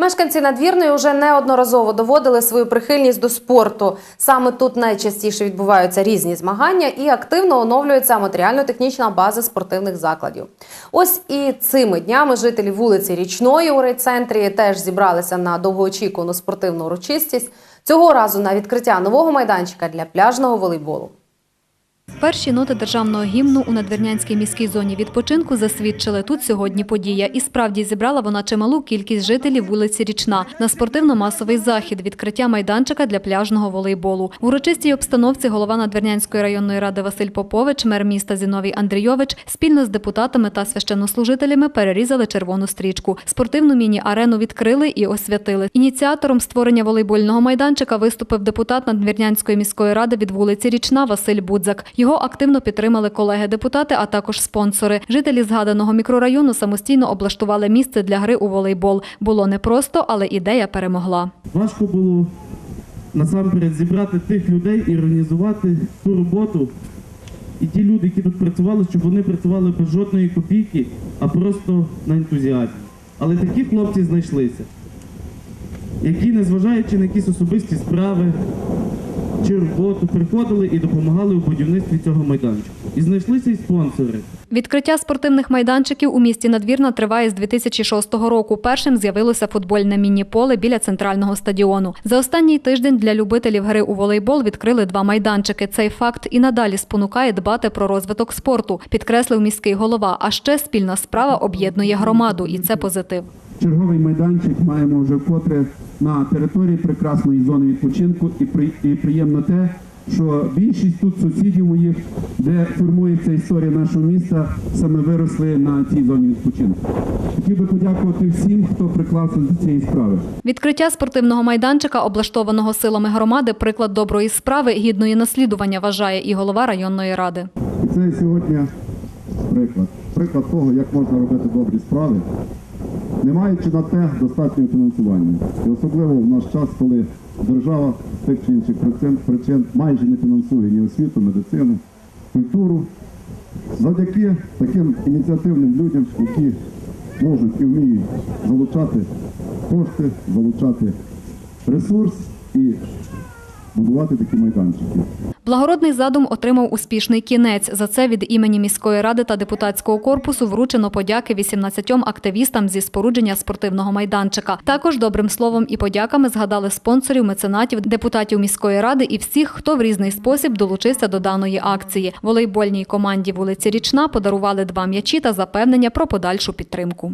Мешканці надвірної вже неодноразово доводили свою прихильність до спорту. Саме тут найчастіше відбуваються різні змагання і активно оновлюється матеріально-технічна база спортивних закладів. Ось і цими днями жителі вулиці Річної у райцентрі теж зібралися на довгоочікувану спортивну урочистість. Цього разу на відкриття нового майданчика для пляжного волейболу. Перші ноти державного гімну у надвірнянській міській зоні відпочинку засвідчили тут сьогодні подія. І справді зібрала вона чималу кількість жителів вулиці Річна на спортивно-масовий захід відкриття майданчика для пляжного волейболу. В урочистій обстановці голова Надвірнянської районної ради Василь Попович, мер міста Зіновій Андрійович спільно з депутатами та священнослужителями перерізали червону стрічку. Спортивну міні-арену відкрили і освятили. Ініціатором створення волейбольного майданчика виступив депутат Надвірнянської міської ради від вулиці Річна Василь Будзак. Його активно підтримали колеги-депутати, а також спонсори. Жителі згаданого мікрорайону самостійно облаштували місце для гри у волейбол. Було непросто, але ідея перемогла. Важко було насамперед зібрати тих людей і організувати ту роботу. І ті люди, які тут працювали, щоб вони працювали без жодної копійки, а просто на ентузіазмі. Але такі хлопці знайшлися, які, незважаючи на якісь особисті справи чи приходили і допомагали у будівництві цього майданчика. І знайшлися й спонсори. Відкриття спортивних майданчиків у місті Надвірна триває з 2006 року. Першим з'явилося футбольне міні-поле біля центрального стадіону. За останній тиждень для любителів гри у волейбол відкрили два майданчики. Цей факт і надалі спонукає дбати про розвиток спорту, підкреслив міський голова. А ще спільна справа об'єднує громаду, і це позитив. Черговий майданчик маємо вже вкотре на території прекрасної зони відпочинку і, при, і приємно те, що більшість тут сусідів моїх, де формується історія нашого міста, саме виросли на цій зоні відпочинку. Хотів би подякувати всім, хто приклався до цієї справи. Відкриття спортивного майданчика, облаштованого силами громади, приклад доброї справи, гідної наслідування, вважає і голова районної ради. І це сьогодні приклад. Приклад того, як можна робити добрі справи, не маючи на те достатнього фінансування. І особливо в наш час, коли держава тих чи інших причин майже не фінансує ні освіту, медицину, культуру. Завдяки таким ініціативним людям, які можуть і вміють залучати кошти, залучати ресурс і будувати такі майданчики. Благородний задум отримав успішний кінець. За це від імені міської ради та депутатського корпусу вручено подяки 18 активістам зі спорудження спортивного майданчика. Також добрим словом і подяками згадали спонсорів, меценатів, депутатів міської ради і всіх, хто в різний спосіб долучився до даної акції. Волейбольній команді вулиці Річна подарували два м'ячі та запевнення про подальшу підтримку.